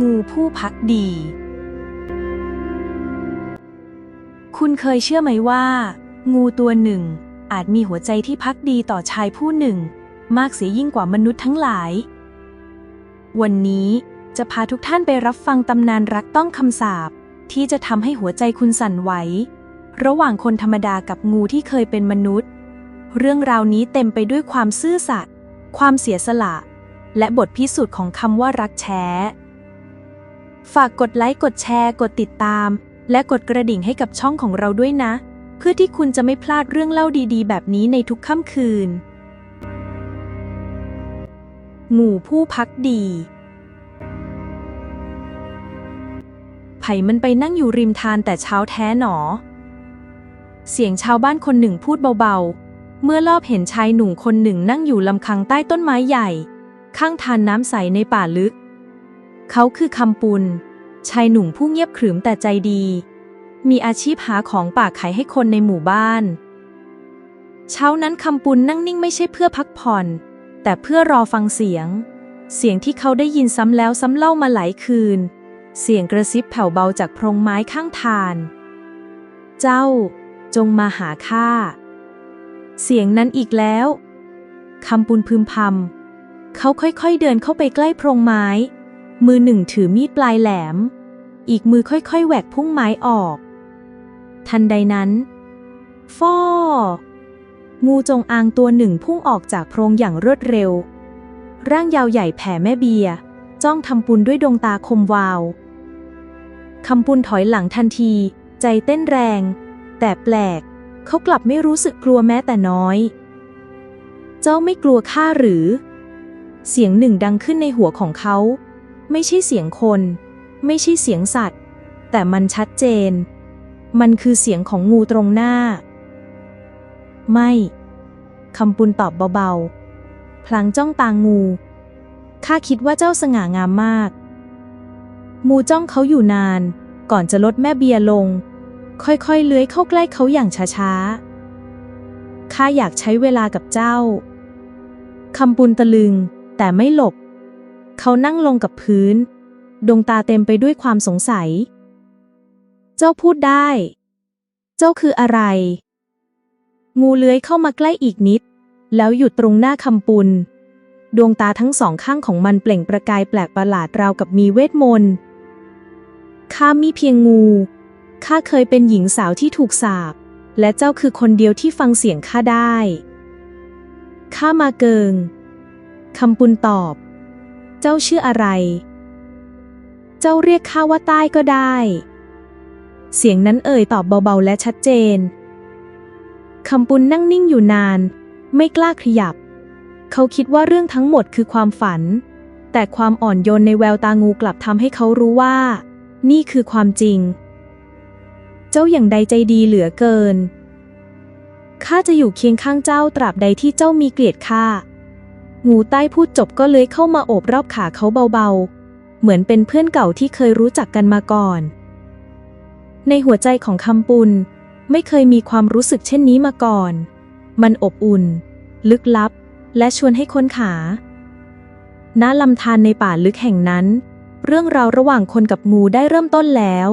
งูผู้พักดี คุณเคยเชื่อไหมว่า งูตัวหนึ่ง อาจมีหัวใจที่พักดีต่อชายผู้หนึ่ง มากเสียยิ่งกว่ามนุษย์ทั้งหลาย วันนี้จะพาทุกท่านไปรับฟังตำนานรักต้องคำสาปที่จะทำให้หัวใจคุณสั่นไหว ระหว่างคนธรรมดากับงูที่เคยเป็นมนุษย์ เรื่องราวนี้เต็มไปด้วยความซื่อสัตย์ความเสียสละ และบทพิสูจน์ของคำว่ารักแท้ ฝากกดไลค์กดแชร์ กดติดตาม และกดกระดิ่งให้กับช่องของเราด้วยนะ เพื่อที่คุณจะไม่พลาดเรื่องเล่าดีๆ แบบนี้ในทุกค่ำคืนงูผู้พักดีไผ่มันไปนั่งอยู่ริมทานแต่เช้าแท้หนอ เสียงชาวบ้านคนหนึ่งพูดเบาๆ เมื่อรอบเห็นชายหนุ่มคนหนึ่งนั่งอยู่ลำคังใต้ต้นไม้ใหญ่ ข้างทานน้ำใสในป่าลึก เขาคือคำปุลชายหนุ่มผู้เงียบขรึมแต่ใจดี มีอาชีพหาของป่าขายให้คนในหมู่บ้าน เช้านั้นคำปุลนั่งนิ่งไม่ใช่เพื่อพักผ่อน แต่เพื่อรอฟังเสียง เสียงที่เขาได้ยินซ้ำแล้วซ้ำเล่ามาหลายคืน เสียงกระซิบแผ่วเบาจากโพรงไม้ข้างทาน เจ้า จงมาหาข้าเสียงนั้นอีกแล้วคำปุลพึมพำเขาค่อยๆเดินเข้าไปใกล้โพรงไม้ มือหนึ่งถือมีดปลายแหลม อีกมือค่อยๆแหวกพุ่งไม้ออก ทันใดนั้นฟ้องูจงอางตัวหนึ่งพุ่งออกจากโพรงอย่างรวดเร็ว ร่างยาวใหญ่แผ่แม่เบีย จ้องทำปุนด้วยดวงตาคมวาวคำปุนถอยหลังทันที ใจเต้นแรง แต่แปลก เขากลับไม่รู้สึกกลัวแม้แต่น้อย เจ้าไม่กลัวข้าหรือ เสียงหนึ่งดังขึ้นในหัวของเขา ไม่ใช่เสียงคน ไม่ใช่เสียงสัตว์ แต่มันชัดเจน มันคือเสียงของงูตรงหน้า ไม่คำปุลตอบเบาๆ พลางจ้องตางงู ข้าคิดว่าเจ้าสง่างามมากมูจ้องเขาอยู่นาน ก่อนจะลดแม่เบียลง ค่อยๆ เลื้อยเข้าใกล้เขาอย่างช้าๆ ข้าอยากใช้เวลากับเจ้า คำปุลตะลึง แต่ไม่หลบ เขานั่งลงกับพื้น ดวงตาเต็มไปด้วยความสงสัย เจ้าพูดได้ เจ้าคืออะไร งูเลื้อยเข้ามาใกล้อีกนิด แล้วหยุดตรงหน้าคำปุลดวงตาทั้งสองข้างของมันเปล่งประกายแปลกประหลาดราวกับมีเวทมนต์ข้ามีเพียงงู ข้าเคยเป็นหญิงสาวที่ถูกสาปและเจ้าคือคนเดียวที่ฟังเสียงข้าได้ ข้ามาเกิง คำปุลตอบ เจ้าชื่ออะไร เจ้าเรียกข้าว่าใต้ก็ได้ เสียงนั้นเอ่ยตอบเบาๆและชัดเจน คำปุลนั่งนิ่งอยู่นาน ไม่กล้าขยับ เขาคิดว่าเรื่องทั้งหมดคือความฝัน แต่ความอ่อนโยนในแววตางูกลับทำให้เขารู้ว่า นี่คือความจริง เจ้าอย่างใดใจดีเหลือเกินข้าจะอยู่เคียงข้างเจ้าตราบใดที่เจ้ามีเกลียดข้า งูใต้พูดจบก็เลื้อยเข้ามาโอบรอบขาเขาเบาๆ เหมือนเป็นเพื่อนเก่าที่เคยรู้จักกันมาก่อน ในหัวใจของคำปุลไม่เคยมีความรู้สึกเช่นนี้มาก่อน มันอบอุ่น ลึกลับ และชวนให้ค้นขาณลำธารในป่าลึกแห่งนั้น เรื่องราวระหว่างคนกับงูได้เริ่มต้นแล้ว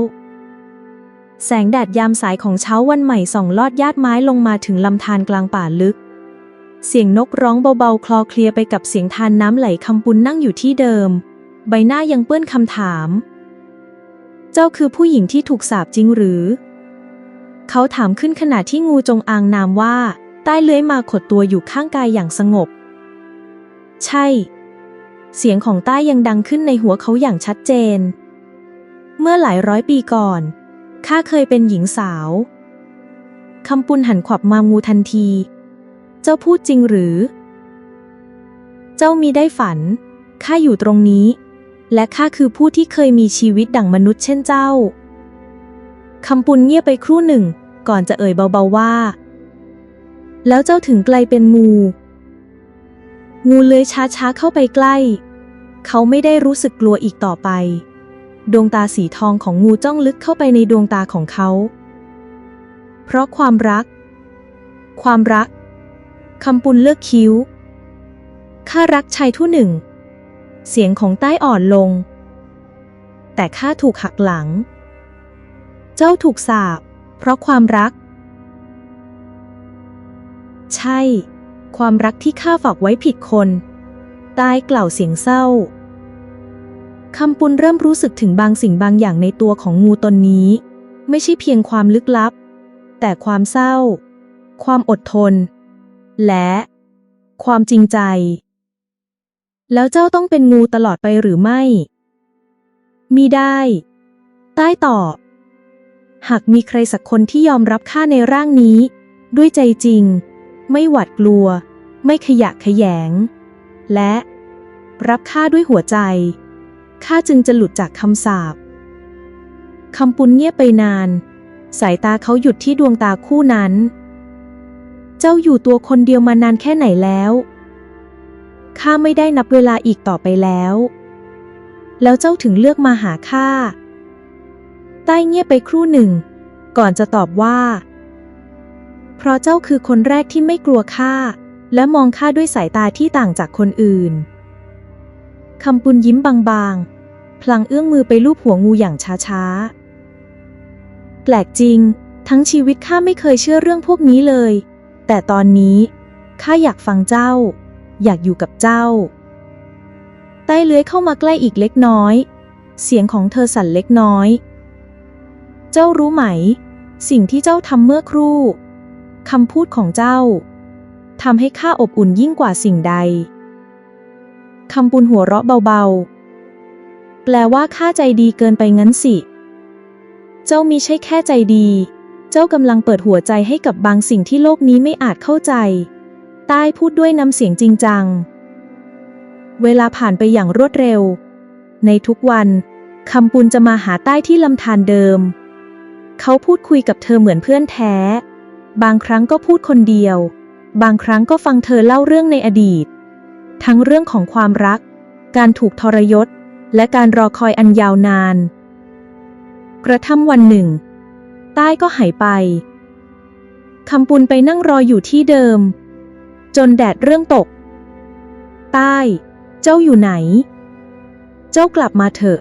แสงแดดยามสายของเช้าวันใหม่ส่องลอดยาดไม้ลงมาถึงลำธารกลางป่าลึก เสียงนกร้องเบาๆ คลอเคลียไปกับเสียงทานน้ำไหลคำปุนนั่งอยู่ที่เดิม ใบหน้ายังเปื้อนคำถาม เจ้าคือผู้หญิงที่ถูกสาปจริงหรือ เขาถามขึ้นขณะที่งูจงอางนามว่า ใต้เลื้อยมาขดตัวอยู่ข้างกายอย่างสงบ ใช่ เสียงของใต้ยังดังขึ้นในหัวเขาอย่างชัดเจน เมื่อหลายร้อยปีก่อนข้าเคยเป็นหญิงสาวคำปุนหันขวับมางูทันที เจ้าพูดจริงหรือ เจ้ามีได้ฝัน ข้าอยู่ตรงนี้ และข้าคือผู้ที่เคยมีชีวิตดั่งมนุษย์เช่นเจ้า คำปุนเงียบไปครู่หนึ่ง ก่อนจะเอ่ยเบาๆว่า แล้วเจ้าถึงไกลเป็นงู งูเลื้อยช้าๆเข้าไปใกล้ เขาไม่ได้รู้สึกกลัวอีกต่อไป ดวงตาสีทองของงูจ้องลึกเข้าไปในดวงตาของเขา เพราะความรัก ความรัก คำปุนเลือกคิ้ว ข้ารักชายทุหนึ่ง เสียงของใต้อ่อนลง แต่ข้าถูกหักหลัง เจ้าถูกสาปเพราะความรัก ใช่ ความรักที่ข้าฝากไว้ผิดคนตายกล่าวเสียงเศร้าคำปุณเริ่มรู้สึกถึงบางสิ่งบางอย่างในตัวของงูตนนี้ ไม่ใช่เพียงความลึกลับ แต่ความเศร้า ความอดทน และ ความจริงใจ แล้วเจ้าต้องเป็นงูตลอดไปหรือไม่ มีได้ ใต้ตอบ หากมีใครสักคนที่ยอมรับข้าในร่างนี้ ด้วยใจจริง ไม่หวาดกลัว ไม่ขยะแขยง และ รับข้าด้วยหัวใจข้าจึงจะหลุดจากคำสาปคำปุณเงียบไปนาน สายตาเขาหยุดที่ดวงตาคู่นั้น เจ้าอยู่ตัวคนเดียวมานานแค่ไหนแล้ว ข้าไม่ได้นับเวลาอีกต่อไปแล้ว แล้วเจ้าถึงเลือกมาหาข้า ใต้เงียบไปครู่หนึ่ง ก่อนจะตอบว่า เพราะเจ้าคือคนแรกที่ไม่กลัวข้า และมองข้าด้วยสายตาที่ต่างจากคนอื่น คำปุณยิ้มบางๆ พลางเอื้อมมือไปลูบหัวงูอย่างช้าๆ แปลกจริงทั้งชีวิตข้าไม่เคยเชื่อเรื่องพวกนี้เลย แต่ตอนนี้ข้าอยากฟังเจ้า อยากอยู่กับเจ้า ใต้เลื้อยเข้ามาใกล้อีกเล็กน้อย เสียงของเธอสั่นเล็กน้อย เจ้ารู้ไหม สิ่งที่เจ้าทำเมื่อครู่คำพูดของเจ้าทำให้ข้าอบอุ่นยิ่งกว่าสิ่งใดคำปุณหัวเราะเบาๆ แปลว่าข้าใจดีเกินไปงั้นสิ เจ้ามีใช่แค่ใจดี เจ้ากำลังเปิดหัวใจให้กับบางสิ่งที่โลกนี้ไม่อาจเข้าใจ ใต้พูดด้วยน้ำเสียงจริงจัง เวลาผ่านไปอย่างรวดเร็ว ในทุกวันคำปุณจะมาหาใต้ที่ลำธารเดิม เขาพูดคุยกับเธอเหมือนเพื่อนแท้ บางครั้งก็พูดคนเดียว บางครั้งก็ฟังเธอเล่าเรื่องในอดีต ทั้งเรื่องของความรัก การถูกทรยศ และการรอคอยอันยาวนาน กระทั่งวันหนึ่ง ต้ก็หายไป คำปุณไปนั่งรออยู่ที่เดิม จนแดดเริ่มตก ใต้ เจ้าอยู่ไหน เจ้ากลับมาเถอะ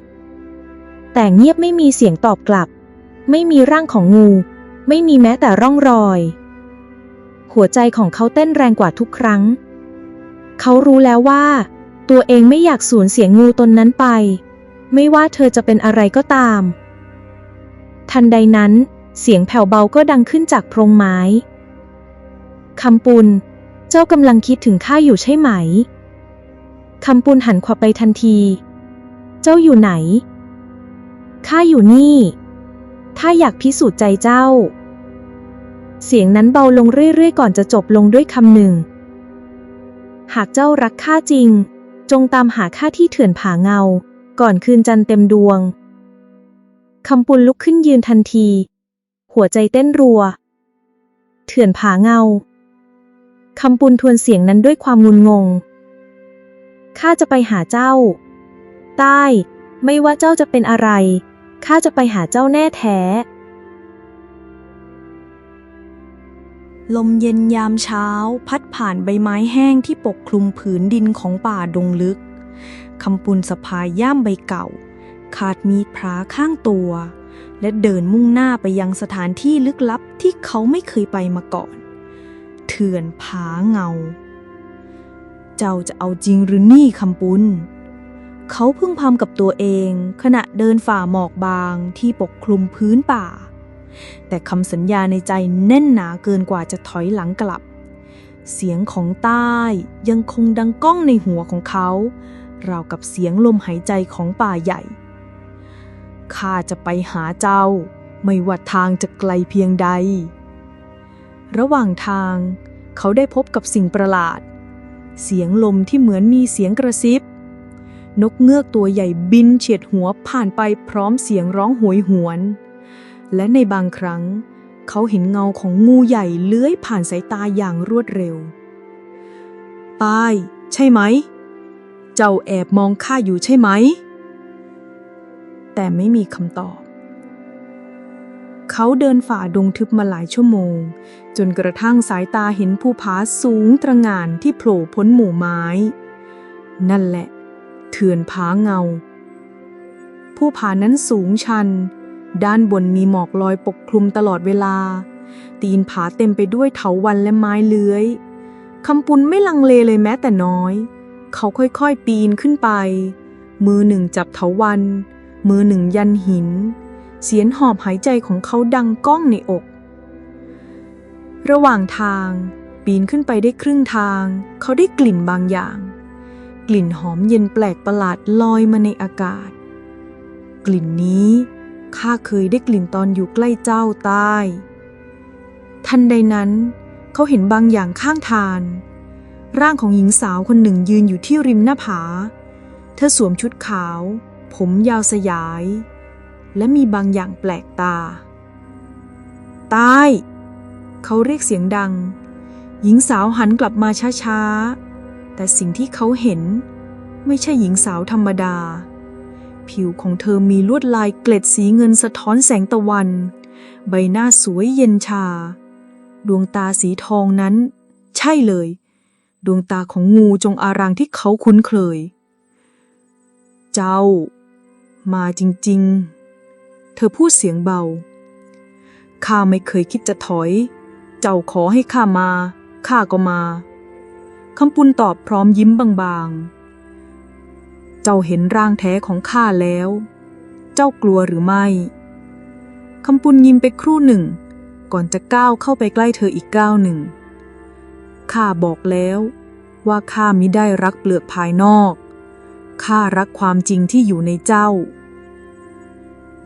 แต่เงียบไม่มีเสียงตอบกลับ ไม่มีร่างของงู ไม่มีแม้แต่ร่องรอย หัวใจของเขาเต้นแรงกว่าทุกครั้ง เขารู้แล้วว่า ตัวเองไม่อยากสูญเสียงูตนนั้นไป ไม่ว่าเธอจะเป็นอะไรก็ตามทันใดนั้น เสียงแผ่วเบาก็ดังขึ้นจากโพรงไม้ คำปุณเจ้ากำลังคิดถึงข้าอยู่ใช่ไหม คำปุณหันขวับไปทันที เจ้าอยู่ไหน ข้าอยู่นี่ ถ้าอยากพิสูจน์ใจเจ้า เสียงนั้นเบาลงเรื่อยๆ ก่อนจะจบลงด้วยคำหนึ่ง หากเจ้ารักข้าจริง จงตามหาข้าที่เถื่อนผาเงา ก่อนคืนจันเต็มดวง คำปุณลุกขึ้นยืนทันที หัวใจเต้นรัว เถื่อนผาเงา คำปุณทวนเสียงนั้นด้วยความงุนงง ข้าจะไปหาเจ้า ใต้ ไม่ว่าเจ้าจะเป็นอะไร ข้าจะไปหาเจ้าแน่แท้ ลมเย็นยามเช้า พัดผ่านใบไม้แห้งที่ปกคลุมผืนดินของป่าดงลึก คำปุณสะพายย่ามใบเก่า ขาดมีดพระข้างตัว และเดินมุ่งหน้าไปยังสถานที่ลึกลับที่เขาไม่เคยไปมาก่อน เถื่อนผาเงา เจ้าจะเอาจริงหรือนี่คำปุณเขาพิ่งพำกับตัวเองขณะเดินฝ่าหมอกบางที่ปกคลุมพื้นป่า แต่คำสัญญาในใจแน่นหนาเกินกว่าจะถอยหลังกลับ เสียงของใต้ยังคงดังก้องในหัวของเขา ราวกับเสียงลมหายใจของป่าใหญ่ ข้าจะไปหาเจ้า ไม่ว่าทางจะไกลเพียงใด ระหว่างทาง เขาได้พบกับสิ่งประหลาด เสียงลมที่เหมือนมีเสียงกระซิบ นกเงือกตัวใหญ่บินเฉียดหัวผ่านไปพร้อมเสียงร้องโหยหวน และในบางครั้ง เขาเห็นเงาของงูใหญ่เลื้อยผ่านสายตาอย่างรวดเร็วปาย ใช่ไหม เจ้าแอบมองข้าอยู่ใช่ไหม แต่ไม่มีคำตอบ เขาเดินฝ่าดงทึบมาหลายชั่วโมง จนกระทั่งสายตาเห็นภูผาสูงตระหง่านที่โผล่พ้นหมู่ไม้ นั่นแหละ เถื่อนผาเงา ภูผานั้นสูงชัน ด้านบนมีหมอกลอยปกคลุมตลอดเวลา ตีนผาเต็มไปด้วยเถาวัลย์และไม้เลื้อยคำปุนไม่ลังเลเลยแม้แต่น้อย เขาค่อยๆปีนขึ้นไป มือหนึ่งจับเถาวัลย์ มือหนึ่งยันหิน เสียงหอบหายใจของเขาดังก้องในอก ระหว่างทางปีนขึ้นไปได้ครึ่งทาง เขาได้กลิ่นบางอย่าง กลิ่นหอมเย็นแปลกประหลาดลอยมาในอากาศ กลิ่นนี้ข้าเคยได้กลิ่นตอนอยู่ใกล้เจ้าใต้ทันใดนั้นเขาเห็นบางอย่างข้างทาง ร่างของหญิงสาวคนหนึ่งยืนอยู่ที่ริมหน้าผา เธอสวมชุดขาว ผมยาวสยาย และมีบางอย่างแปลกตา ตาย เขาเรียกเสียงดัง หญิงสาวหันกลับมาช้าๆ แต่สิ่งที่เขาเห็นไม่ใช่หญิงสาวธรรมดา ผิวของเธอมีลวดลายเกล็ดสีเงินสะท้อนแสงตะวัน ใบหน้าสวยเย็นชา ดวงตาสีทองนั้น ใช่เลย ดวงตาของงูจงอารางที่เขาคุ้นเคย เจ้า มาจริง ๆ เธอพูดเสียงเบา ข้าไม่เคยคิดจะถอย เจ้าขอให้ข้ามา ข้าก็มา คำปุนตอบพร้อมยิ้มบางๆ เจ้าเห็นร่างแท้ของข้าแล้ว เจ้ากลัวหรือไม่ คำปุนยิ้มไปครู่หนึ่ง ก่อนจะก้าวเข้าไปใกล้เธออีกก้าวหนึ่ง ข้าบอกแล้วว่าข้ามิได้รักเปลือกภายนอก ข้ารักความจริงที่อยู่ในเจ้า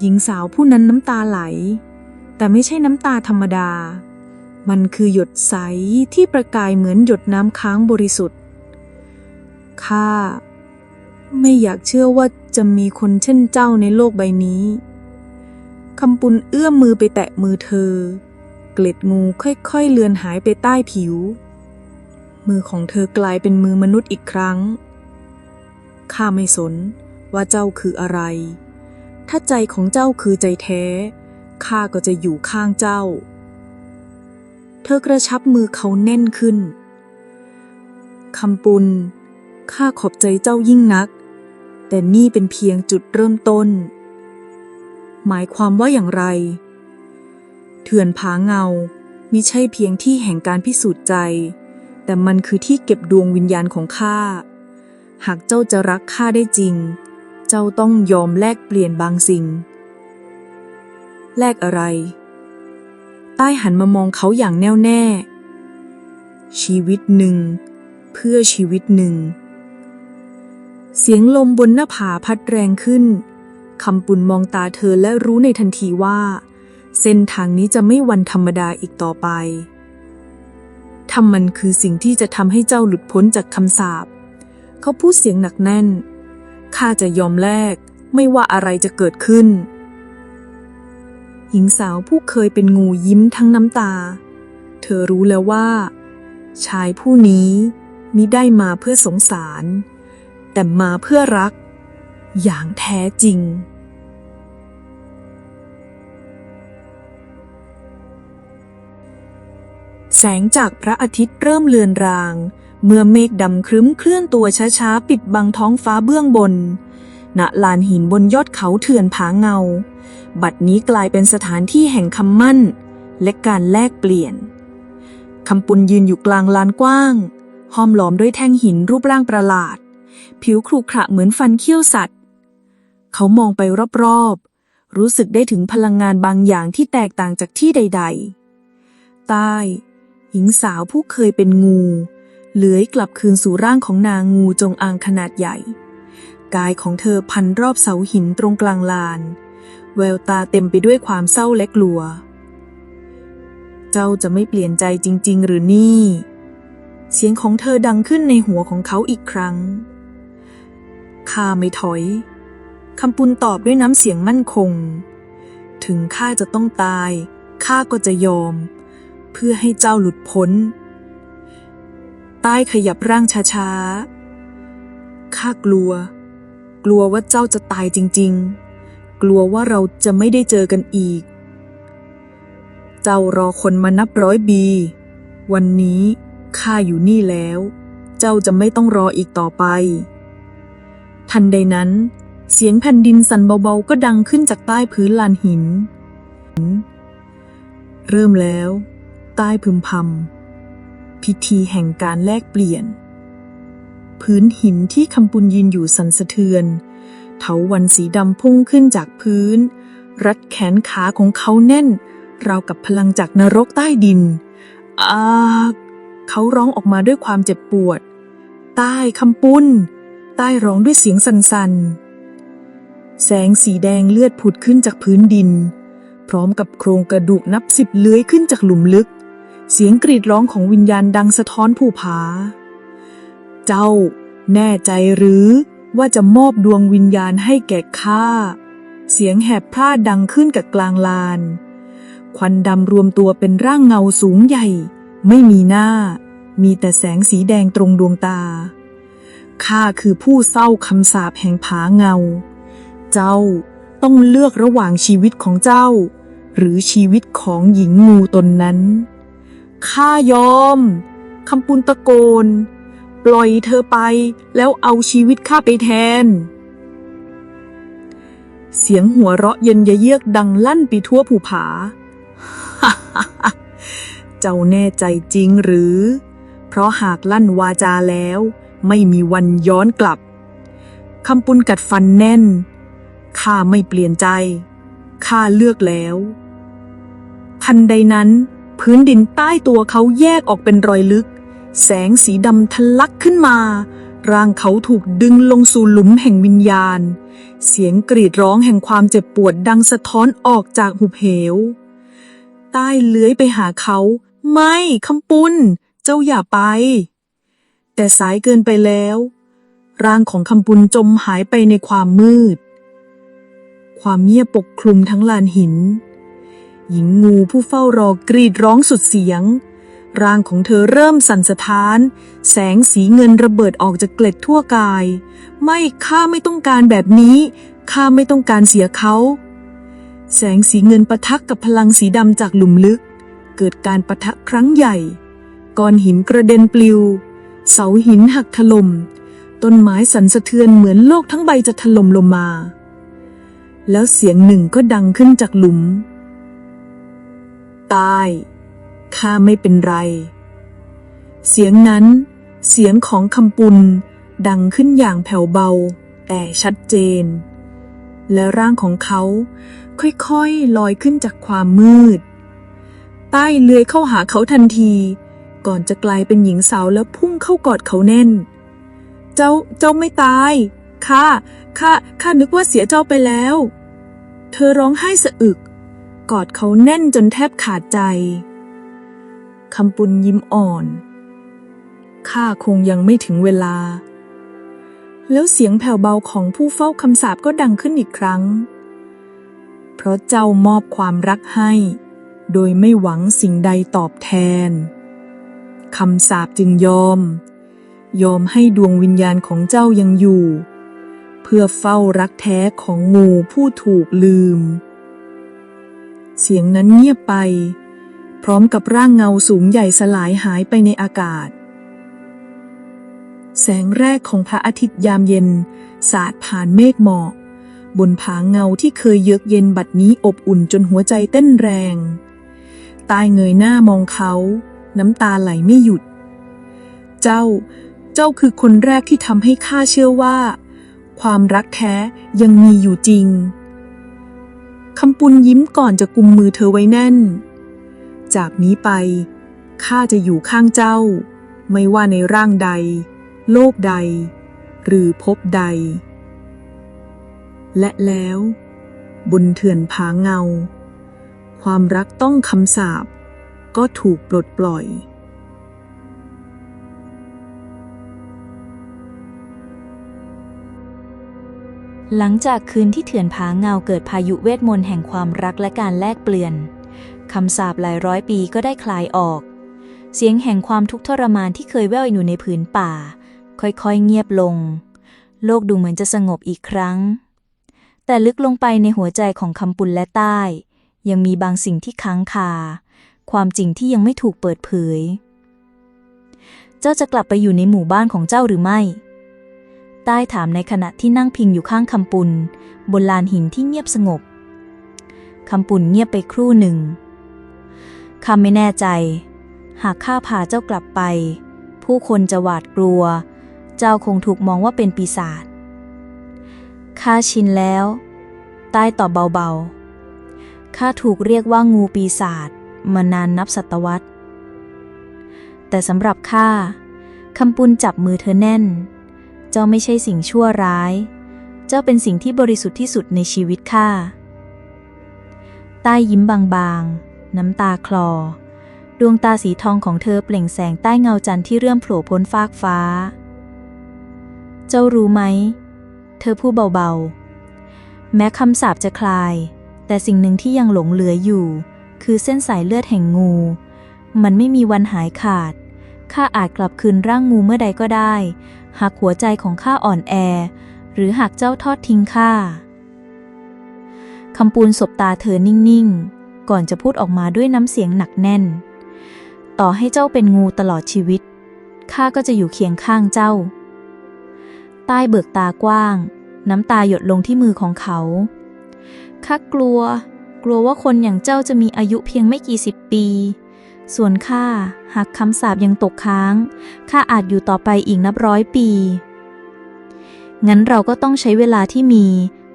หญิงสาวผู้นั้นน้ำตาไหล แต่ไม่ใช่น้ำตาธรรมดา มันคือหยดใสที่ประกายเหมือนหยดน้ำค้างบริสุทธิ์ ข้า ไม่อยากเชื่อว่าจะมีคนเช่นเจ้าในโลกใบนี้คำปุนเอื้อมมือไปแตะมือเธอ เกล็ดงูค่อยๆเลือนหายไปใต้ผิว มือของเธอกลายเป็นมือมนุษย์อีกครั้ง ข้าไม่สนว่าเจ้าคืออะไร ถ้าใจของเจ้าคือใจแท้ ข้าก็จะอยู่ข้างเจ้า เธอกระชับมือเขาแน่นขึ้น คำปุนข้าขอบใจเจ้ายิ่งนัก แต่นี่เป็นเพียงจุดเริ่มต้น หมายความว่าอย่างไร เถื่อนผาเงามิใช่เพียงที่แห่งการพิสูจน์ใจ แต่มันคือที่เก็บดวงวิญญาณของข้า หากเจ้าจะรักข้าได้จริง เจ้าต้องยอมแลกเปลี่ยนบางสิ่ง แลกอะไร ใต้หันมามองเขาอย่างแน่วแน่ ชีวิตหนึ่ง เพื่อชีวิตหนึ่ง เสียงลมบนหน้าผาพัดแรงขึ้นคำปุ่นมองตาเธอและรู้ในทันทีว่า เส้นทางนี้จะไม่วันธรรมดาอีกต่อไปทำมันคือสิ่งที่จะทำให้เจ้าหลุดพ้นจากคำสาป เขาพูดเสียงหนักแน่น ข้าจะยอมแลกไม่ว่าอะไรจะเกิดขึ้น หญิงสาวผู้เคยเป็นงูยิ้มทั้งน้ำตา เธอรู้แล้วว่า ชายผู้นี้มิได้มาเพื่อสงสาร แต่มาเพื่อรัก อย่างแท้จริงแสงจากพระอาทิตย์เริ่มเลือนราง เมื่อเมฆดำครึ้มเคลื่อนตัวช้าๆ ปิดบังท้องฟ้าเบื้องบน ณ ลานหินบนยอดเขาเถื่อนผาเงา บัดนี้กลายเป็นสถานที่แห่งคำมั่น และการแลกเปลี่ยน คำปุนยืนอยู่กลางลานกว้าง ห้อมล้อมด้วยแท่งหินรูปร่างประหลาด ผิวครุขระเหมือนฟันเขี้ยวสัตว์ เขามองไปรอบๆ รู้สึกได้ถึงพลังงานบางอย่างที่แตกต่างจากที่ใด ๆ ใต้ หญิงสาวผู้เคยเป็นงู เลื้อยกลับคืนสู่ร่างของนางงูจงอางขนาดใหญ่ กายของเธอพันรอบเสาหินตรงกลางลาน แววตาเต็มไปด้วยความเศร้าและกลัว เจ้าจะไม่เปลี่ยนใจจริง ๆ หรือนี่ เสียงของเธอดังขึ้นในหัวของเขาอีกครั้งข้าไม่ถอยคำปุนตอบด้วยน้ำเสียงมั่นคง ถึงข้าจะต้องตายข้าก็จะยอม เพื่อให้เจ้าหลุดพ้น ใต้ขยับร่างช้าๆ ข้ากลัว กลัวว่าเจ้าจะตายจริงๆ กลัวว่าเราจะไม่ได้เจอกันอีก เจ้ารอคนมานับร้อยปีวันนี้ข้าอยู่นี่แล้ว เจ้าจะไม่ต้องรออีกต่อไป ทันใดนั้น เสียงแผ่นดินสั่นเบาๆ ก็ดังขึ้นจากใต้พื้นลานหิน เริ่มแล้ว ใต้พึมพำ พิธีแห่งการแลกเปลี่ยน พื้นหินที่คำปุญยืนอยู่สันสะเทือน เถาวันสีดำพุ่งขึ้นจากพื้น รัดแขนขาของเขาแน่น ราวกับพลังจากนรกใต้ดินอาเขาร้องออกมาด้วยความเจ็บปวด ใต้คำปุ้น ใต้ร้องด้วยเสียงสันๆ แสงสีแดงเลือดผุดขึ้นจากพื้นดิน พร้อมกับโครงกระดูกนับสิบเลื้อยขึ้นจากหลุมลึก เสียงกรีดร้องของวิญญาณดังสะท้อนภูผา เจ้า แน่ใจหรือว่าจะมอบดวงวิญญาณให้แก่ข้า เสียงแหบพร่าดังขึ้นกับกลางลาน ควันดำรวมตัวเป็นร่างเงาสูงใหญ่ ไม่มีหน้า มีแต่แสงสีแดงตรงดวงตา ข้าคือผู้เศร้าคำสาปแห่งผาเงา เจ้าต้องเลือกระหว่างชีวิตของเจ้า หรือชีวิตของหญิงงูตนนั้น ข้ายอม คำปุนตะโกน ปล่อยเธอไปแล้วเอาชีวิตข้าไปแทน เสียงหัวเราะเย็นยะเยือกดังลั่นไปทั่วภูผา เจ้าแน่ใจจริงหรือ เพราะหากลั่นวาจาแล้ว ไม่มีวันย้อนกลับ คำปุนกัดฟันแน่น ข้าไม่เปลี่ยนใจ ข้าเลือกแล้ว ทันใดนั้น พื้นดินใต้ตัวเขาแยกออกเป็นรอยลึก แสงสีดำทะลักขึ้นมา ร่างเขาถูกดึงลงสู่หลุมแห่งวิญญาณ เสียงกรีดร้องแห่งความเจ็บปวดดังสะท้อนออกจากหุบเหว ใต้เลื้อยไปหาเขา ไม่คำปุนเจ้าอย่าไป แต่สายเกินไปแล้ว ร่างของคำปุนจมหายไปในความมืด ความเงียบปกคลุมทั้งลานหิน หญิงงูผู้เฝ้ารอกรีดร้องสุดเสียง ร่างของเธอเริ่มสั่นสะท้าน แสงสีเงินระเบิดออกจากเกล็ดทั่วกาย ไม่ข้าไม่ต้องการแบบนี้ข้าไม่ต้องการเสียเขา แสงสีเงินปะทะกับพลังสีดำจากหลุมลึก เกิดการปะทะครั้งใหญ่ก้อนหินกระเด็นปลิว เสาหินหักถล่มต้นไม้สั่นสะเทือนเหมือนโลกทั้งใบจะถล่มลงมา แล้วเสียงหนึ่งก็ดังขึ้นจากหลุม ตาย ข้าไม่เป็นไร เสียงนั้น เสียงของคำปุนดังขึ้นอย่างแผ่วเบา แต่ชัดเจน และร่างของเขาค่อยๆลอยขึ้นจากความมืด ใต้เลื้อยเข้าหาเขาทันที ก่อนจะกลายเป็นหญิงสาวแล้วพุ่งเข้ากอดเขาแน่น เจ้าเจ้าไม่ตายข้าข้าข้านึกว่าเสียเจ้าไปแล้ว เธอร้องไห้สะอึก กอดเขาแน่นจนแทบขาดใจ คำปุนยิ้มอ่อน ข้าคงยังไม่ถึงเวลา แล้วเสียงแผ่วเบาของผู้เฝ้าคำสาปก็ดังขึ้นอีกครั้ง เพราะเจ้ามอบความรักให้ โดยไม่หวังสิ่งใดตอบแทน คำสาปจึงยอม ยอมให้ดวงวิญญาณของเจ้ายังอยู่ เพื่อเฝ้ารักแท้ของงูผู้ถูกลืม เสียงนั้นเงียบไป พร้อมกับร่างเงาสูงใหญ่สลายหายไปในอากาศ แสงแรกของพระอาทิตย์ยามเย็น สาดผ่านเมฆหมอกบนผาเงาที่เคยเยือกเย็นบัดนี้อบอุ่นจนหัวใจเต้นแรง ตายเงยหน้ามองเขา น้ำตาไหลไม่หยุด เจ้า เจ้าคือคนแรกที่ทำให้ข้าเชื่อว่า ความรักแท้ยังมีอยู่จริง คำปุนยิ้มก่อนจะกุมมือเธอไว้แน่น จากนี้ไป ข้าจะอยู่ข้างเจ้า ไม่ว่าในร่างใด โลกใด หรือภพใด และแล้ว บนเถื่อนผาเงา ความรักต้องคำสาปก็ถูกปลดปล่อย หลังจากคืนที่เถื่อนผาเงาเกิดพายุเวทมนต์แห่งความรักและการแลกเปลี่ยนคำสาปหลายร้อยปีก็ได้คลายออก เสียงแห่งความทุกข์ทรมานที่เคยแว่วอยู่ในผืนป่า ค่อยๆเงียบลง โลกดูเหมือนจะสงบอีกครั้ง แต่ลึกลงไปในหัวใจของคำปุนและใต้ ยังมีบางสิ่งที่ค้างคา ความจริงที่ยังไม่ถูกเปิดเผย เจ้าจะกลับไปอยู่ในหมู่บ้านของเจ้าหรือไม่ ใต้ถามในขณะที่นั่งพิงอยู่ข้างคำปุนบนลานหินที่เงียบสงบ คำปุนเงียบไปครู่หนึ่งข้าไม่แน่ใจ หากข้าพาเจ้ากลับไป ผู้คนจะหวาดกลัว เจ้าคงถูกมองว่าเป็นปีศาจข้าชินแล้ว ใต้ตอบเบาๆข้าถูกเรียกว่างูปีศาจมานานนับศตวรรษ แต่สำหรับข้าคำปุนจับมือเธอแน่น เจ้าไม่ใช่สิ่งชั่วร้าย เจ้าเป็นสิ่งที่บริสุทธิ์ที่สุดในชีวิตข้าใต้ยิ้มบางๆ น้ำตาคลอ ดวงตาสีทองของเธอเปล่งแสงใต้เงาจันทร์ที่เริ่มโผล่พ้นฟากฟ้า เจ้ารู้ไหม เธอพูดเบาๆ แม้คำสาปจะคลาย แต่สิ่งหนึ่งที่ยังหลงเหลืออยู่ คือเส้นสายเลือดแห่งงู มันไม่มีวันหายขาดข้าอาจกลับคืนร่างงูเมื่อใดก็ได้ หากหัวใจของข้าอ่อนแอ หรือหากเจ้าทอดทิ้งข้าคำปูนสบตาเธอนิ่งๆ ก่อนจะพูดออกมาด้วยน้ำเสียงหนักแน่น ต่อให้เจ้าเป็นงูตลอดชีวิต ข้าก็จะอยู่เคียงข้างเจ้า ใต้เบิกตากว้าง น้ำตาหยดลงที่มือของเขา ข้ากลัว กลัวว่าคนอย่างเจ้าจะมีอายุเพียงไม่กี่สิบปี ส่วนข้าหากคำสาปยังตกค้างข้าอาจอยู่ต่อไปอีกนับร้อยปี งั้นเราก็ต้องใช้เวลาที่มี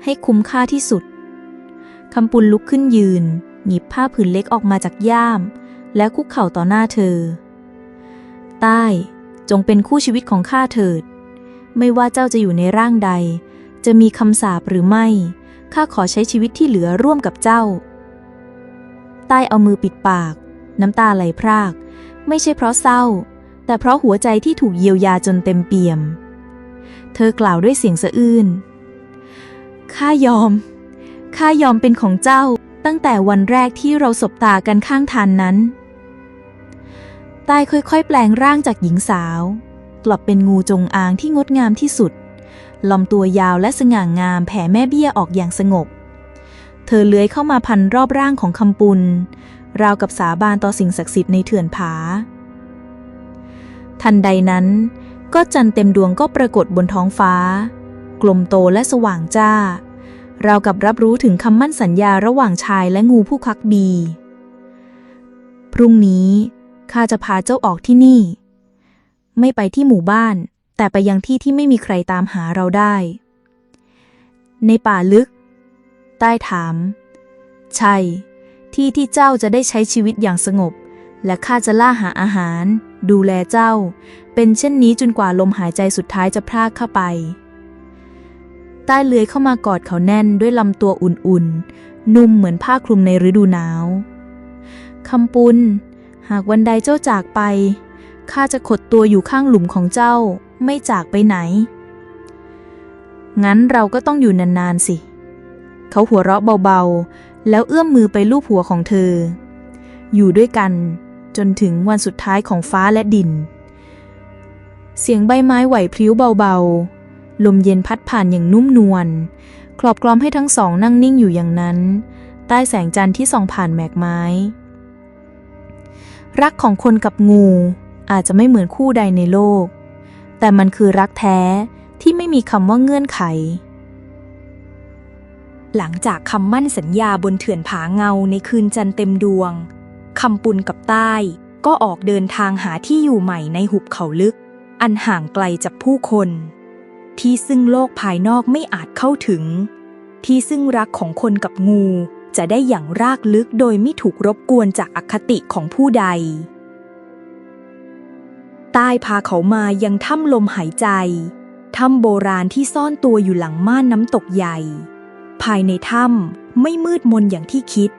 ให้คุ้มค่าที่สุดคำปุนลุกขึ้นยืน หยิบผ้าผืนเล็กออกมาจากย่าม และคุกเข่าต่อหน้าเธอ ใต้ จงเป็นคู่ชีวิตของข้าเถิด ไม่ว่าเจ้าจะอยู่ในร่างใด จะมีคำสาปหรือไม่ ข้าขอใช้ชีวิตที่เหลือร่วมกับเจ้า ใต้เอามือปิดปาก น้ำตาไหลพราก ไม่ใช่เพราะเศร้า แต่เพราะหัวใจที่ถูกเยียวยาจนเต็มเปี่ยม เธอกล่าวด้วยเสียงสะอื้น ข้ายอม ข้ายอมเป็นของเจ้า ตั้งแต่วันแรกที่เราสบตากันข้างทานนั้นใต้ค่อยๆ แปลงร่างจากหญิงสาว กลับเป็นงูจงอางที่งดงามที่สุดลำตัวยาวและสง่างามแผ่แม่เบี้ยออกอย่างสงบ เธอเลื้อยเข้ามาพันรอบร่างของคำปุน ราวกับสาบานต่อสิ่งศักดิ์สิทธิ์ในเถื่อนผา ทันใดนั้น ก็จันทร์เต็มดวงก็ปรากฏบนท้องฟ้า กลมโตและสว่างจ้าราวกับรับรู้ถึงคำมั่นสัญญาระหว่างชายและงูผู้คักบี พรุ่งนี้ข้าจะพาเจ้าออกที่นี่ ไม่ไปที่หมู่บ้าน แต่ไปยังที่ที่ไม่มีใครตามหาเราได้ ในป่าลึก ใต้ถาม ใช่ ที่ที่เจ้าจะได้ใช้ชีวิตอย่างสงบ และข้าจะล่าหาอาหาร ดูแลเจ้า เป็นเช่นนี้จนกว่าลมหายใจสุดท้ายจะพรากเข้าไป ใต้เลื้อยเข้ามากอดเขาแน่นด้วยลำตัวอุ่นๆ นุ่มเหมือนผ้าคลุมในฤดูหนาวคำปุนหากวันใดเจ้าจากไปข้าจะขดตัวอยู่ข้างหลุมของเจ้า ไม่จากไปไหน งั้นเราก็ต้องอยู่นานๆสิ เขาหัวเราะเบาๆ แล้วเอื้อมมือไปลูบหัวของเธอ อยู่ด้วยกันจนถึงวันสุดท้ายของฟ้าและดิน เสียงใบไม้ไหวพลิ้วเบาๆ ลมเย็นพัดผ่านอย่างนุ่มนวลครอบกลอมให้ทั้งสองนั่งนิ่งอยู่อย่างนั้น ใต้แสงจันทร์ที่ส่องผ่านแมกไม้ รักของคนกับงูอาจจะไม่เหมือนคู่ใดในโลก แต่มันคือรักแท้ที่ไม่มีคำว่าเงื่อนไข หลังจากคำมั่นสัญญาบนเถื่อนผาเงาในคืนจันเต็มดวงคำปุนกับใต้ก็ออกเดินทางหาที่อยู่ใหม่ในหุบเขาลึก อันห่างไกลจากผู้คน ที่ซึ่งโลกภายนอกไม่อาจเข้าถึง ที่ซึ่งรักของคนกับงูจะได้อย่างรากลึกโดยไม่ถูกรบกวนจากอคติของผู้ใด ใต้พาเขามายังถ้ำลมหายใจ ถ้ำโบราณที่ซ่อนตัวอยู่หลังม่านน้ำตกใหญ่ายในถ้ำไม่มืดมนอย่างที่คิด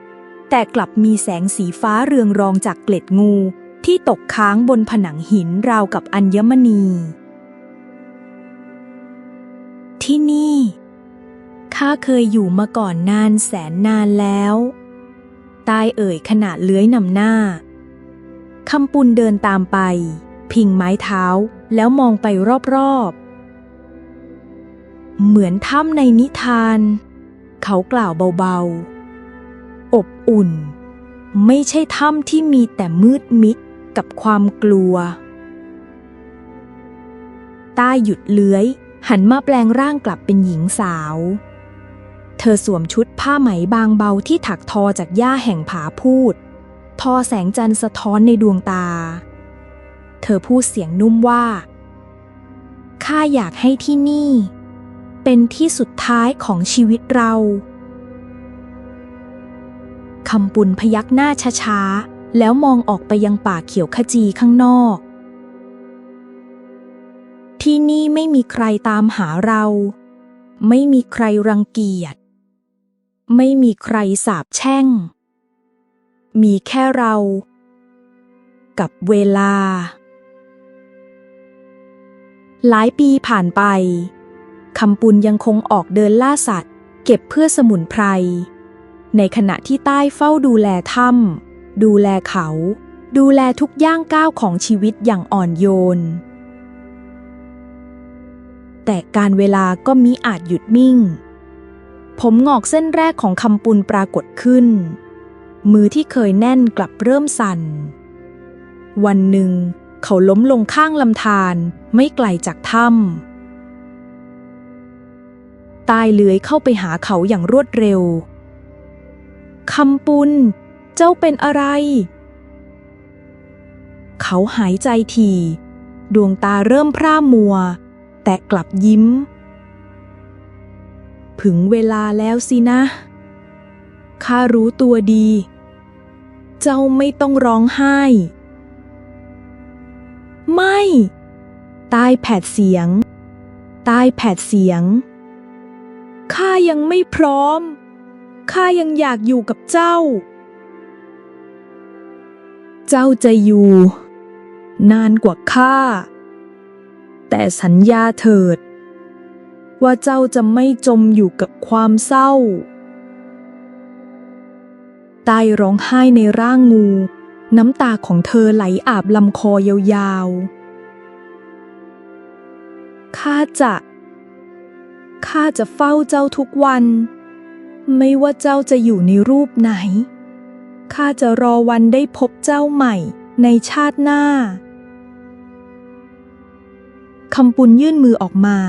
แต่กลับมีแสงสีฟ้าเรืองรองจากเกล็ดงู ที่ตกค้างบนผนังหินราวกับอัญมณี ที่นี่ข้าเคยอยู่มาก่อนนานแสนนานแล้วตายเอ่ยขณะเลื้อยนำหน้า คำปุนเดินตามไป พิงไม้เท้าแล้วมองไปรอบๆ เหมือนถ้ำในนิทาน เขากล่าวเบาๆ อบอุ่น ไม่ใช่ถ้ำที่มีแต่มืดมิดกับความกลัว ต้หยุดเลื้อย หันมาแปลงร่างกลับเป็นหญิงสาว เธอสวมชุดผ้าไหมบางเบาที่ถักทอจากหญ้าแห่งผาพูด ทอแสงจันทร์สะท้อนในดวงตา เธอพูดเสียงนุ่มว่าข้าอยากให้ที่นี่ เป็นที่สุดท้ายของชีวิตเราคำปุนพยักหน้าช้าๆ แล้วมองออกไปยังป่าเขียวขจีข้างนอก ที่นี่ไม่มีใครตามหาเรา ไม่มีใครรังเกียจ ไม่มีใครสาบแช่ง มีแค่เรา กับเวลา หลายปีผ่านไป คำปุนยังคงออกเดินล่าสัตว์ เก็บเพื่อสมุนไพร ในขณะที่ใต้เฝ้าดูแลถ้ำดูแลเขา ดูแลทุกย่างก้าวของชีวิตอย่างอ่อนโยน แต่การเวลาก็มิอาจหยุดมิ่ง ผมงอกเส้นแรกของคำปุนปรากฏขึ้น มือที่เคยแน่นกลับเริ่มสั่น วันหนึ่ง เขาล้มลงข้างลำธารไม่ไกลจากถ้ำ ตายเลื้อยเข้าไปหาเขาอย่างรวดเร็ว คำปุน เจ้าเป็นอะไร เขาหายใจทีดวงตาเริ่มพร่ามัว แต่กลับยิ้ม ถึงเวลาแล้วสินะ ข้ารู้ตัวดี เจ้าไม่ต้องร้องไห้ ไม่ตายแผดเสียงตายแผดเสียง ข้ายังไม่พร้อม ข้ายังอยากอยู่กับเจ้า เจ้าจะอยู่ นานกว่าข้า แต่สัญญาเถิด ว่าเจ้าจะไม่จมอยู่กับความเศร้า ใต้ร้องไห้ในร่างงู น้ำตาของเธอไหลอาบลำคอยาวๆ ข้าจะ ข้าจะเฝ้าเจ้าทุกวัน ไม่ว่าเจ้าจะอยู่ในรูปไหน ข้าจะรอวันได้พบเจ้าใหม่ในชาติหน้า คำปุนยื่นมือออกมา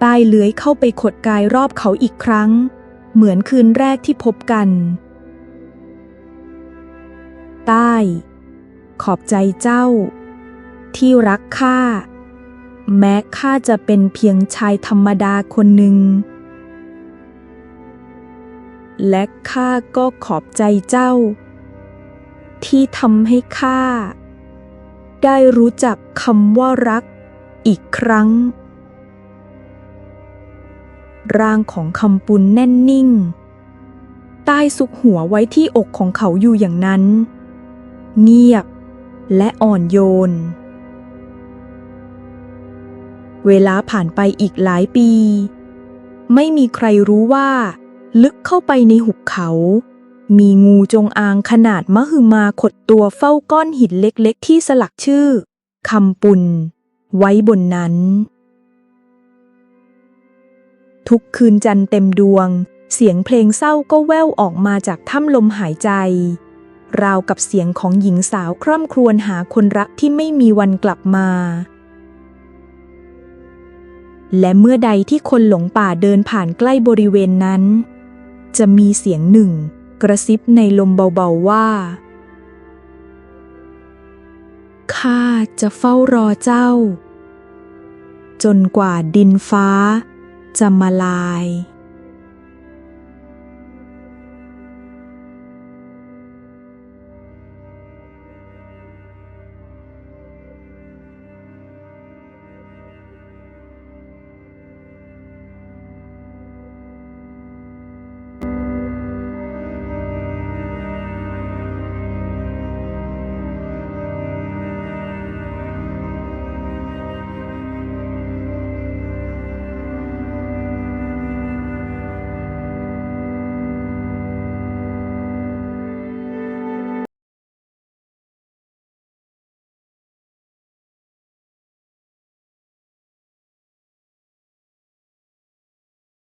ใต้เลื้อยเข้าไปขดกายรอบเขาอีกครั้ง เหมือนคืนแรกที่พบกันใต้ ขอบใจเจ้า ที่รักข้า แม้ข้าจะเป็นเพียงชายธรรมดาคนหนึ่ง และข้าก็ขอบใจเจ้า ที่ทำให้ข้า ได้รู้จักคำว่ารักอีกครั้ง ร่างของคำปุนแน่นนิ่ง ใต้ซุกหัวไว้ที่อกของเขาอยู่อย่างนั้น เงียบและอ่อนโยน เวลาผ่านไปอีกหลายปี ไม่มีใครรู้ว่า ลึกเข้าไปในหุบเขา มีงูจงอางขนาดมหึมาขดตัวเฝ้าก้อนหินเล็กๆ ที่สลักชื่อคำปุนไว้บนนั้น ทุกคืนจันทร์เต็มดวง เสียงเพลงเศร้าก็แว่วออกมาจากถ้ำลมหายใจ ราวกับเสียงของหญิงสาวคร่ำครวญหาคนรักที่ไม่มีวันกลับมา และเมื่อใดที่คนหลงป่าเดินผ่านใกล้บริเวณนั้น จะมีเสียงหนึ่ง กระซิบในลมเบาๆว่า ข้าจะเฝ้ารอเจ้า จนกว่าดินฟ้าจะมาลาย